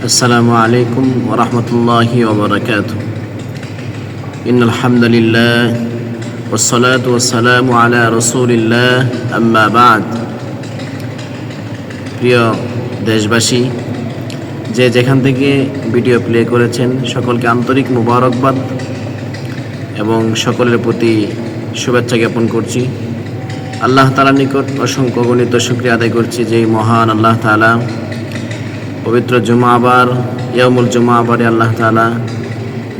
السلام عليكم ورحمة الله وبركاته إن الحمد لله والصلاة والسلام على رسول الله أما بعد প্রিয় দেশবাসী যে যেখান থেকে ভিডিও প্লে করেছেন সকলকে আন্তরিক মুবারকবাদ এবং সকলের প্রতি শুভেচ্ছা জ্ঞাপন করছি আল্লাহ তালার নিকট অসংখ্য গণিত শুক্রিয়া আদায় করছি যে এই মহান আল্লাহ তালা পবিত্র জুমা আবার ইয়ামুল জুমা আবারে আল্লাহ তালা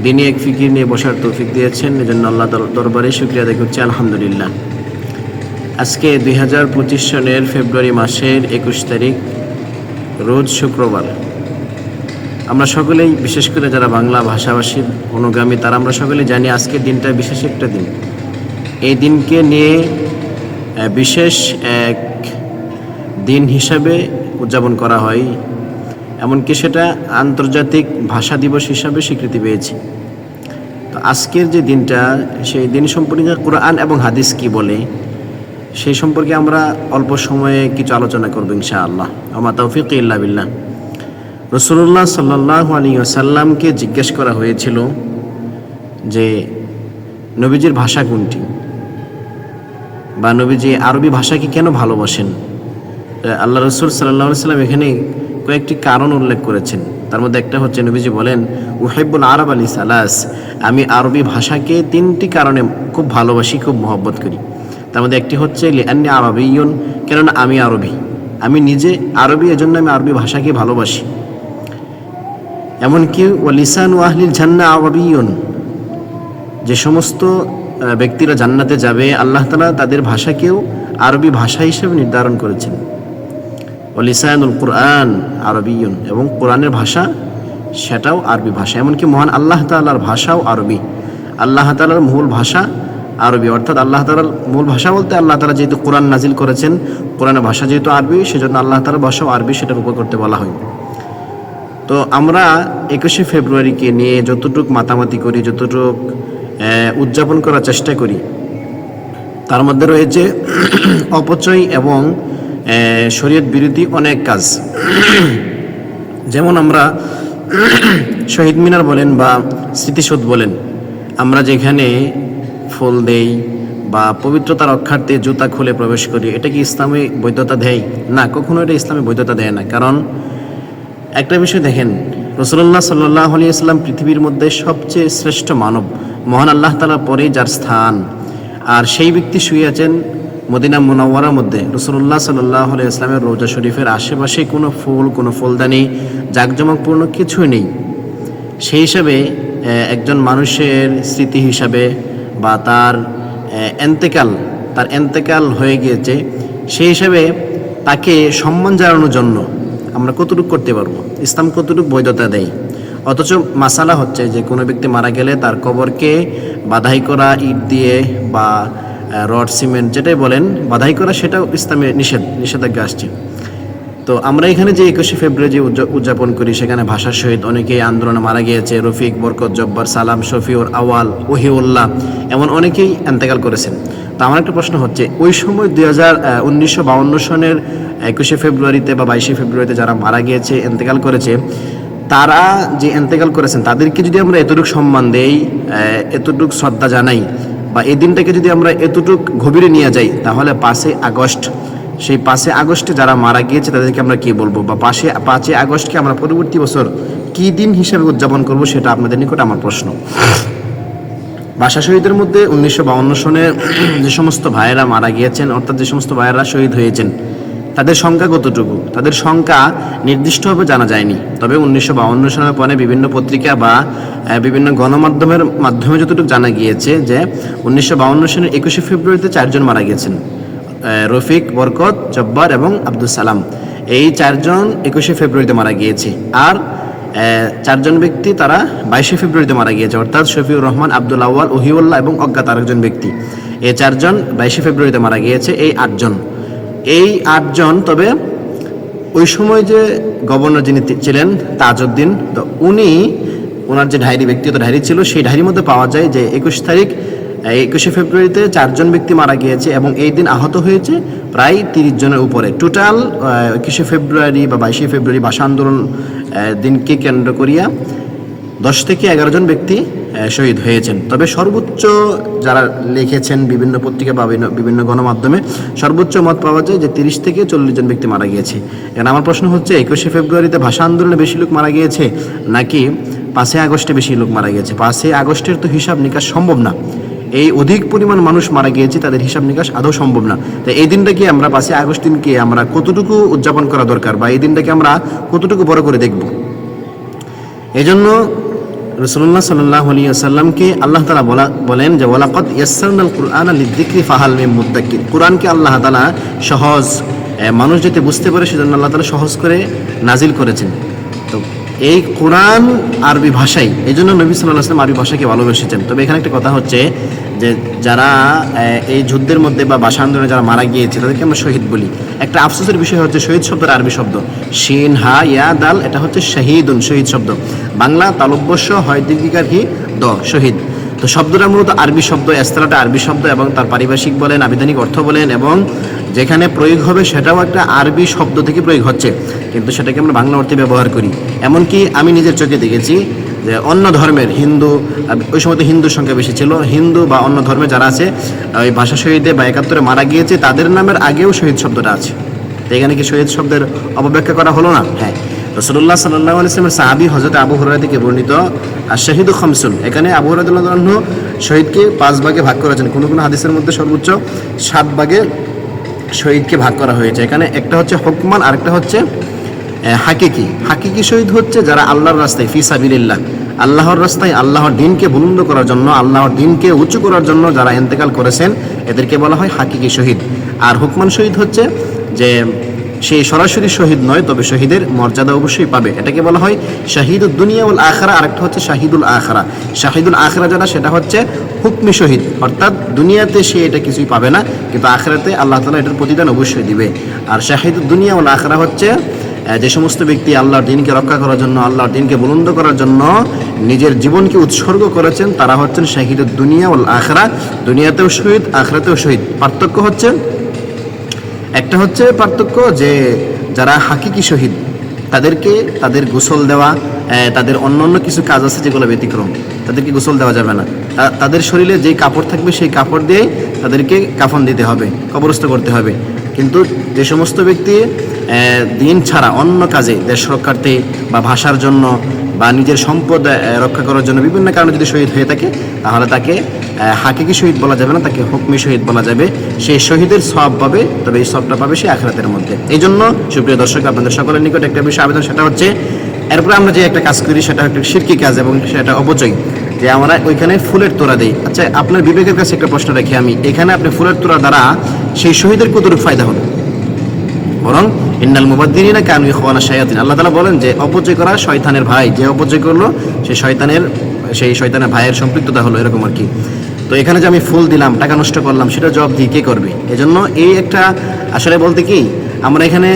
দিনে এক ফিকির নিয়ে বসার তৌফিক দিয়েছেন। এজন্য আল্লাহ দরবারে শুক্রিয়া আদায় করছি, আলহামদুলিল্লাহ। আজকে দুই হাজার পঁচিশ সনের ফেব্রুয়ারি মাসের একুশ তারিখ, রোজ শুক্রবার। আমরা সকলেই, বিশেষ করে যারা বাংলা ভাষাভাষীর অনুগামী, তারা আমরা সকলেই জানি আজকের দিনটা বিশেষ একটা দিন। এই দিনকে নিয়ে বিশেষ এক দিন হিসাবে উদযাপন করা হয়। এমনকি সেটা আন্তর্জাতিক ভাষা দিবস হিসাবে স্বীকৃতি পেয়েছে। তো আজকের যে দিনটা, সেই দিন সম্পর্কে কোরআন এবং হাদিস কি বলে, সেই সম্পর্কে আমরা অল্প সময়ে কিছু আলোচনা করব ইনশা আল্লাহ আমা তৌফিক ইল্লা বিল্লাহ। রসুল্লাহ সাল্লাহ আলী আসাল্লামকে জিজ্ঞেস করা হয়েছিল যে, নবীজির ভাষা কোনটি? বা নবীজি আরবি ভাষাকে কেন ভালোবাসেন? আল্লাহ রসুল সাল্লাহ সাল্লাম এখানে কয়েকটি কারণ উল্লেখ করেছেন। তার মধ্যে একটা হচ্ছে নবীজি বলেন উহাইবুল আরব আলী সালাস আমি আরবি ভাষাকে তিনটি কারণে খুব ভালোবাসি, খুব মহব্বত করি। তার মধ্যে একটি হচ্ছে, লিআন্নি আরবিয়ন কেননা আমি আরবি। আমি নিজে আরবি, এজন্য আমি আরবি ভাষাকে ভালোবাসি। এমনকি ও লিসান ওয়াহলিল জান্না আরবিয়ন যে সমস্ত ব্যক্তিরা জান্নাতে যাবে, আল্লাহ তালা তাদের ভাষাকেও আরবি ভাষা হিসেবে নির্ধারণ করেছেন। ও লিসানুল কোরআন আরবিয়ন এবং কোরআনের ভাষা সেটাও আরবি ভাষা, এমনকি মহান আল্লাহ তাল্লাহর ভাষাও আরবি। আল্লাহ তালার মূল ভাষা আরবি, অর্থাৎ আল্লাহ তালার মূল ভাষা বলতে আল্লাহ তালা যেহেতু কোরআন নাজিল করেছেন, কোরআনের ভাষা যেহেতু আরবি, সেজন্য আল্লাহ তালার ভাষাও আরবি সেটার উপর করতে বলা হয়। তো আমরা একুশে ফেব্রুয়ারিকে নিয়ে যতটুক মাতামাতি করি, যতটুক উদযাপন করার চেষ্টা করি, তার মধ্যে রয়েছে অপচয় এবং শরীয়ত বিরোধী অনেক কাজ। যেমন আমরা শহীদ মিনার বলেন বা স্মৃতিসৌধ বলেন, আমরা যেখানে ফুল দেই বা পবিত্রতা রক্ষার্থে জুতা খুলে প্রবেশ করি, এটা কি ইসলামে বৈধতা দেয়? না, কখনো এটা ইসলামে বৈধতা দেয় না। কারণ একটা বিষয় দেখেন রসুল্লাহ সাল্লাহ ইসলাম পৃথিবীর মধ্যে সবচেয়ে শ্রেষ্ঠ মানব, মহান আল্লাহ তালার পরে যার স্থান। আর সেই ব্যক্তি শুয়ে আছেন মদিনা মুনাওয়ারার মধ্যে রসুল্লাহ সাল্লাহ ইসলামের রোজা শরীফের আশেপাশে কোনো ফুল, কোনো ফুলদানি, জাঁকজমকপূর্ণ কিছুই নেই। সেই হিসাবে একজন মানুষের স্মৃতি হিসাবে বা তার এন্তেকাল তার এন্তেকাল হয়ে গিয়েছে, সেই হিসাবে তাকে সম্মান জানানোর জন্য আমরা কতটুকু করতে পারব? ইসলাম কতটুকু বৈধতা দেয়? অথচ মাসালা হচ্ছে যে কোনো ব্যক্তি মারা গেলে তার কবরকে বাধাই করা, ইট দিয়ে বা রড, সিমেন্ট যেটাই বলেন, বাধাই করা সেটাও ইসলামে নিষেধ, নিষেধাজ্ঞা আসছে। তো আমরা এখানে যে একুশে ফেব্রুয়ারি উদযাপন করি, সেখানে ভাষার সহিত অনেকেই আন্দোলনে মারা গিয়েছে। রফিক, বরকত, জব্বার, সালাম, শফিউর আওয়াল ওহিউল্লাহ, এমন অনেকেই এন্তেকাল করেছেন। তো আমার একটা প্রশ্ন হচ্ছে, ওই সময় দুই হাজার উনিশশো বাউন্ন সনের একুশে ফেব্রুয়ারিতে বা বাইশে ফেব্রুয়ারিতে যারা মারা গিয়েছে, এন্তেকাল করেছে, তারা যে এন্তেকাল করেছেন, তাদেরকে যদি আমরা এতটুকু সম্মান দেই এতটুকু শ্রদ্ধা জানাই বা এই দিনটাকে যদি আমরা এতটুক গভীরে নিয়ে যাই, তাহলে পাঁচই আগস্ট, সেই পাঁচই আগস্টে যারা মারা গিয়েছে, তাদেরকে আমরা কি বলব? বা পাশে পাঁচই আগস্টকে আমরা পরবর্তী বছর কি দিন হিসাবে উদযাপন করব সেটা আপনাদের নিকট আমার প্রশ্ন। ভাষা শহীদের মধ্যে উনিশশো বাউন্ন সনে যে সমস্ত ভাইয়েরা মারা গিয়েছেন, অর্থাৎ যে সমস্ত ভাইয়েরা শহীদ হয়েছেন তাদের সংখ্যা কতটুকু? তাদের সংখ্যা নির্দিষ্টভাবে জানা যায়নি। তবে উনিশশো বাউন্ন সনের পরে বিভিন্ন পত্রিকা বা বিভিন্ন গণমাধ্যমের মাধ্যমে যতটুকু জানা গিয়েছে যে উনিশশো বাউন্ন সালের একুশে ফেব্রুয়ারিতে চারজন মারা গেছেন। রফিক, বরকত, জব্বার এবং আব্দুল সালাম। এই চারজন একুশে ফেব্রুয়ারিতে মারা গিয়েছে। আর চারজন ব্যক্তি তারা বাইশে ফেব্রুয়ারিতে মারা গিয়েছে। অর্থাৎ শফিউর রহমান, আব্দুল আউয়াল, ওহিউল্লাহ এবং অজ্ঞাত আরেকজন ব্যক্তি। এই চারজন বাইশে ফেব্রুয়ারিতে মারা গিয়েছে। এই আটজন। এই আটজন, তবে ওই সময় যে গভর্নর যিনি ছিলেন তাজউদ্দিন, তো উনি ওনার যে ডায়েরি, ব্যক্তিগত ডায়েরি ছিল, সেই ডায়েরির মধ্যে পাওয়া যায় যে একুশ তারিখ একুশে ফেব্রুয়ারিতে চারজন ব্যক্তি মারা গিয়েছে এবং এই দিন আহত হয়েছে প্রায় তিরিশ জনের উপরে। টোটাল একুশে ফেব্রুয়ারি বা বাইশে ফেব্রুয়ারি ভাষা আন্দোলন দিনকে কেন্দ্র করিয়া দশ থেকে এগারো জন ব্যক্তি শহীদ হয়েছেন। তবে সর্বোচ্চ যারা লিখেছেন বিভিন্ন পত্রিকা বা বিভিন্ন- গণমাধ্যমে, সর্বোচ্চ মত পাওয়া যায় যে তিরিশ থেকে চল্লিশ জন ব্যক্তি মারা গিয়েছে। এখন আমার প্রশ্ন হচ্ছে, একুশে ফেব্রুয়ারিতে ভাষা আন্দোলনে বেশি লোক মারা গিয়েছে নাকি পাঁচই আগস্টে বেশি লোক মারা গিয়েছে? পাঁচই আগস্টের তো হিসাব নিকাশ সম্ভব না। এই অধিক পরিমাণ মানুষ মারা গিয়েছে, তাদের হিসাব নিকাশ আদৌ সম্ভব না। তো এই দিনটাকে আমরা পাঁচই আগস্ট দিনকে আমরা কতটুকু উদযাপন করা দরকার বা এই দিনটাকে আমরা কতটুকু বড় করে দেখব? এই জন্য রসুল্লাহ সাল্লাহ আলী আসাল্লামকে আল্লাহ তালা বলা, বলেন যে ওলাকত ইয়াসাল কুরআন আলী দিক্রি ফাহাল মে মুদ্দাকির কোরআনকে আল্লাহ তালা সহজ মানুষ যাতে বুঝতে পারে, সেজন্য আল্লাহ তালা সহজ করে নাজিল করেছেন। তো এই কোরআন আরবি ভাষাই এই জন্য নবী সাল্লাহ আসলাম আরবি ভাষাকে ভালোবেসেছেন। তবে এখানে একটা কথা হচ্ছে যে যারা এই যুদ্ধের মধ্যে বা ভাষা আন্দোলনে যারা মারা গিয়েছে তাদেরকে আমরা শহীদ বলি। একটা আফসোসের বিষয় হচ্ছে শহীদ শব্দের আরবি শব্দ। শিন, হা, ইয়া, দাল, এটা হচ্ছে শাহিদুন, শহীদ শব্দ। বাংলা তালব্যস্য হয় দীর্ঘিকার হি, দ, শহীদ। তো শব্দটা মূলত আরবি শব্দ এস্তালাটা আরবি শব্দ এবং তার পারিভাষিক বলেন, আবিধানিক অর্থ বলেন এবং যেখানে প্রয়োগ হবে সেটাও একটা আরবি শব্দ থেকে প্রয়োগ হচ্ছে। কিন্তু সেটাকে আমরা বাংলা অর্থে ব্যবহার করি। এমনকি আমি নিজের চোখে দেখেছি যে অন্য ধর্মের হিন্দু ওই সময় তো হিন্দুর সংখ্যা বেশি ছিল। হিন্দু বা অন্য ধর্মে যারা আছে ওই ভাষা শহীদে বা একাত্তরে মারা গিয়েছে, তাদের নামের আগেও শহীদ শব্দটা আছে। তো এখানে কি শহীদ শব্দের অপব্যাখ্যা করা হলো না? হ্যাঁ। রসুল্লাহ সাল্লাহ আলিয়ামের সাহাবি হজরত আবু হুরারা থেকে বর্ণিত আর শাহিদু খমসুন। এখানে আবু হুরাদুল্লাহ শহীদকে পাঁচ ভাগে ভাগ করেছেন। কোনো কোনো হাদিসের মধ্যে সর্বোচ্চ সাত ভাগে শহীদকে ভাগ করা হয়েছে। এখানে একটা হচ্ছে হুকমান, আরেকটা হচ্ছে হাকিকি হাকিকি শহীদ হচ্ছে যারা আল্লাহর রাস্তায়, ফি সাবিলিল্লাহ। আল্লাহর রাস্তায় আল্লাহর দিনকে বুলন্দ করার জন্য, আল্লাহর দিনকে উঁচু করার জন্য যারা ইন্তেকাল করেছেন, এদেরকে বলা হয় হাকিকি শহীদ। আর হুকমান শহীদ হচ্ছে যে, সে সরাসরি শহীদ নয়, তবে শহীদের মর্যাদা অবশ্যই পাবে। এটাকে বলা হয় শাহিদুল দুনিয়া উল আখরা, আরেকটা হচ্ছে শাহিদুল আখরা। শাহিদুল আখরা যারা, সেটা হচ্ছে হুকমি শহীদ। অর্থাৎ দুনিয়াতে সে এটা কিছুই পাবে না, কিন্তু আখরাতে আল্লাহ তালা এটার প্রতিদান অবশ্যই দিবে। আর শাহিদুল দুনিয়া উল আখরা হচ্ছে যে সমস্ত ব্যক্তি আল্লাহর দিনকে রক্ষা করার জন্য, আল্লাহর দিনকে বুলন্দ করার জন্য নিজের জীবনকে উৎসর্গ করেছেন, তারা হচ্ছেন শাহিদুল দুনিয়া উল আখরা দুনিয়াতেও শহীদ, আখরাতেও শহীদ। পার্থক্য হচ্ছে, একটা হচ্ছে পার্থক্য যে যারা হাকিকি শহীদ, তাদেরকে তাদের গোসল দেওয়া তাদের অন্য অন্য কিছু কাজ আছে যেগুলো ব্যতিক্রম, তাদেরকে গোসল দেওয়া যাবে না। তাদের শরীরে যেই কাপড় থাকবে, সেই কাপড় দিয়ে তাদেরকে কাফন দিতে হবে, কবরস্থ করতে হবে। কিন্তু যে সমস্ত ব্যক্তি দিন ছাড়া অন্য কাজে দেশ রক্ষার্থে বা ভাষার জন্য বা নিজের সম্পদ রক্ষা করার জন্য বিভিন্ন কারণে যদি শহীদ হয়ে থাকে, তাহলে তাকে হাকিকি শহীদ বলা যাবে না, তাকে হুকমি শহীদ বলা যাবে। সেই শহীদের সব পাবে, তবে এই সবটা পাবে সে আখরাতের মধ্যে। এই জন্য সুপ্রিয় দর্শক, আপনাদের সকলের নিকট একটা বিষয় আবেদন, সেটা হচ্ছে, এরপরে আমরা যে একটা কাজ করি, সেটা একটা শিরকি কাজ এবং সেটা অপচয়। যে আমরা ওইখানে ফুলের তোড়া দিই। আচ্ছা আপনার বিবেকের কাছে একটা প্রশ্ন রাখি আমি। এখানে আপনি ফুলের তোড়া দ্বারা সেই শহীদের কতটুকু ফায়দা হলো বরং, ইন্নাল মুবাদ্দিরিনা কানু ইখওয়ানা শায়াতিন। আল্লাহ তালা বলেন যে, অপচয় করা শয়তানের ভাই। যে অপচয় করল, সে শয়তানের, সেই শয়তানের ভাইয়ের সম্পৃক্ততা হলো এরকম আর কি। তো এখানে যে আমি ফুল দিলাম, টাকা নষ্ট করলাম, সেটা জবাব দিয়ে কে করবে? এজন্য এই একটা, আসলে বলতে কি, আমরা এখানে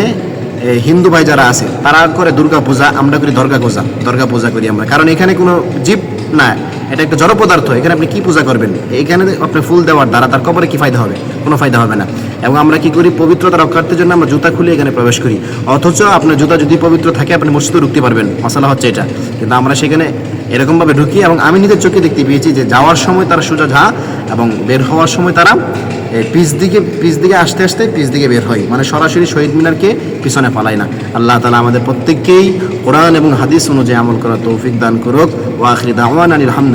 হিন্দু ভাই যারা আছে, তারা করে দুর্গা পূজা আমরা করি দর্গা পূজা দর্গা পূজা করি আমরা। কারণ এখানে কোনো জীব না এটা একটা জড় পদার্থ এখানে আপনি কি পূজা করবেন? এখানে আপনি ফুল দেওয়ার দ্বারা তার কবরে কি ফায়দা হবে? কোনো ফায়দা হবে না। এবং আমরা কি করি? পবিত্রতা রক্ষার্থের জন্য আমরা জুতা খুলে এখানে প্রবেশ করি। অথচ আপনার জুতা যদি পবিত্র থাকে, আপনি মসজিদে ঢুকতে পারবেন। মশলা হচ্ছে এটা। কিন্তু আমরা সেখানে এরকমভাবে ঢুকি এবং আমি নিজের চোখে দেখতে পেয়েছি যে যাওয়ার সময় তারা সোজা ঝা এবং বের হওয়ার সময় তারা পিস দিকে পিস দিকে আসতে আসতে পিস দিকে বের হয়। মানে সরাসরি শহীদ মিনারকে পিছনে পালায় না। আল্লাহ তালা আমাদের প্রত্যেককেই কোরআন এবং হাদিস অনুযায়ী আমল করা তৌফিক দান করুক। ওয়াখির দাওয়ান আলহামদুলিল্লাহ